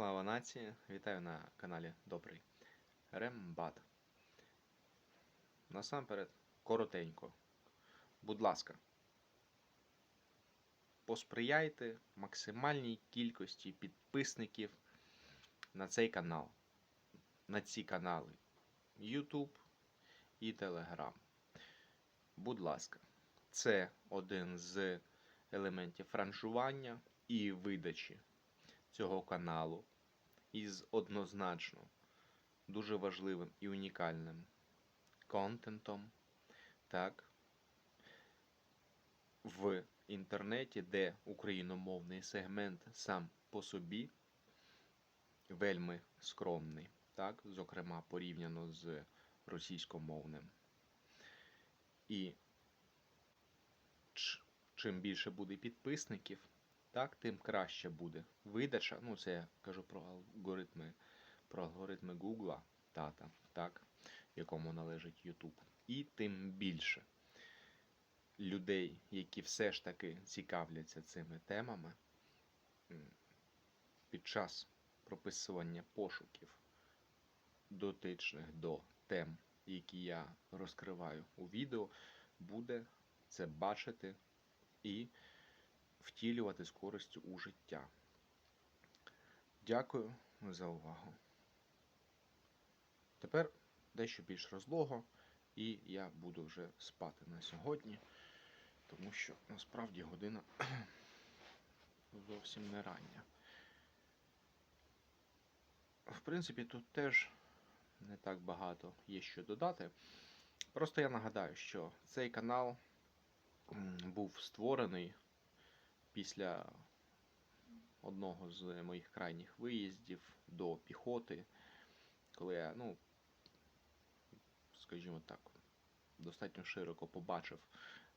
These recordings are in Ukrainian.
Слава нації! Вітаю на каналі Добрий Рембат. Насамперед, коротенько. Будь ласка, посприяйте максимальній кількості підписників на цей канал, на ці канали YouTube і Telegram. Будь ласка, це один з елементів ранжування і видачі цього каналу із однозначно дуже важливим і унікальним контентом, так, в інтернеті, де україномовний сегмент сам по собі вельми скромний, так, зокрема порівняно з російськомовним. І чим більше буде підписників, так, тим краще буде видача. Ну, це я кажу про алгоритми, про алгоритми Гугла, тата, так, якому належить YouTube. І тим більше людей, які все ж таки цікавляться цими темами, під час прописування пошуків, дотичних до тем, які я розкриваю у відео, буде це бачити і втілювати з у життя. Дякую за увагу. Тепер дещо більш розлого, і я буду вже спати на сьогодні, тому що насправді година зовсім не рання. В принципі, тут теж не так багато є що додати. Просто я нагадаю, що цей канал був створений після одного з моїх крайніх виїздів до піхоти, коли я, ну, скажімо так, достатньо широко побачив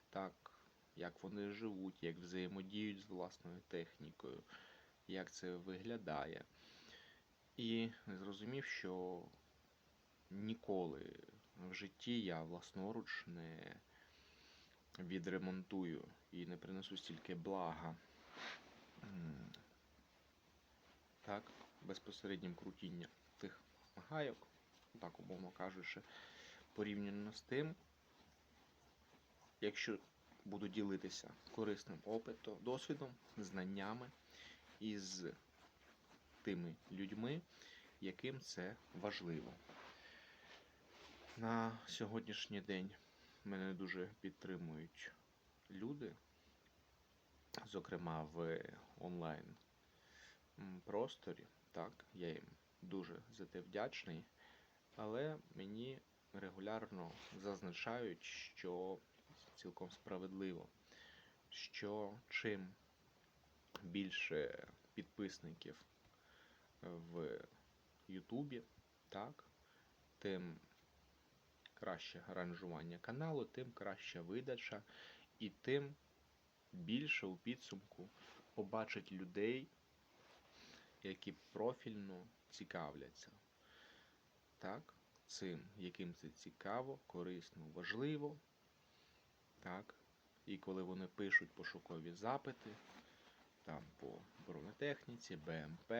так, як вони живуть, як взаємодіють з власною технікою, як це виглядає. І зрозумів, що ніколи в житті я власноруч не відремонтую і не принесу стільки блага. Так, безпосереднім крутінням тих гайок, так умовно кажучи, порівняно з тим, якщо буду ділитися корисним опитом, досвідом, знаннями із тими людьми, яким це важливо. На сьогоднішній день мене дуже підтримують люди, зокрема в онлайн просторі. Так, я їм дуже за те вдячний, але мені регулярно зазначають, що цілком справедливо, що чим більше підписників в Ютубі, так, тим краще ранжування каналу, тим краща видача, і тим більше у підсумку побачить людей, які профільно цікавляться. Так, цим, яким це цікаво, корисно, важливо. Так. І коли вони пишуть пошукові запити там по бронетехніці, БМП,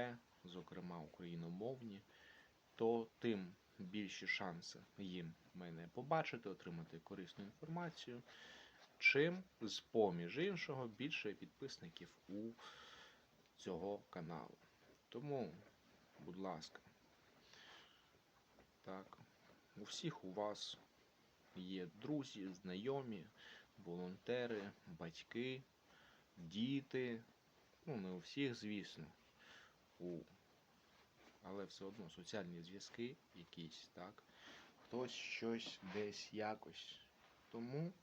зокрема україномовні, то тим більші шанси їм мене побачити, отримати корисну інформацію. Чим з поміж іншого більше підписників у цього каналу. Тому, будь ласка, так, у всіх у вас є друзі, знайомі, волонтери, батьки, діти. Ну, не у всіх, звісно, у... але все одно соціальні зв'язки якісь, так? Хтось щось десь якось. Тому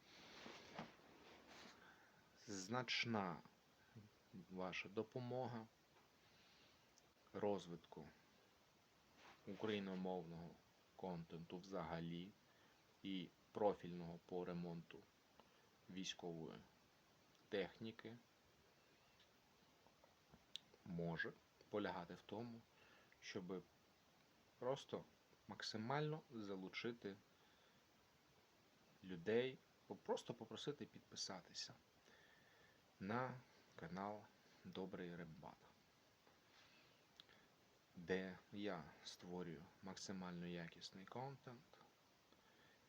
значна ваша допомога розвитку україномовного контенту взагалі і профільного по ремонту військової техніки може полягати в тому, щоб просто максимально залучити людей, просто попросити підписатися на канал Добрий Рембат. де я створюю максимально якісний контент.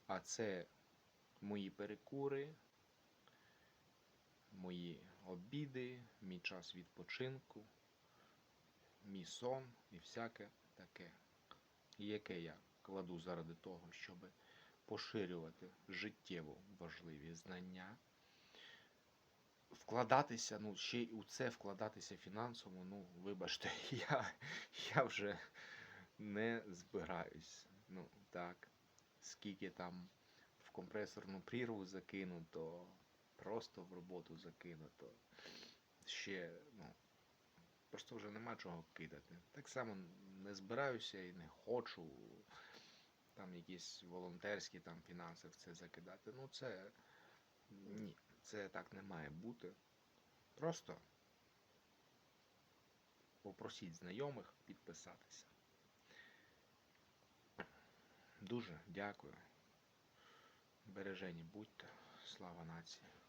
А це мої перекури, мої обіди, мій час відпочинку, мій сон і всяке таке, яке я кладу заради того, щоб поширювати життєво важливі знання. Вкладатися, ну, ще й у це вкладатися фінансово, ну, вибачте, я, я вже не збираюсь. Ну, так, скільки там в компресорну прірву закинуто, просто в роботу закинуто. Ще, ну, просто вже нема чого кидати. Так само не збираюся і не хочу там якісь волонтерські там фінанси в це закидати. Ну, це ні, це так не має бути. Просто попросіть знайомих підписатися. Дуже дякую. Бережені будьте. Слава нації.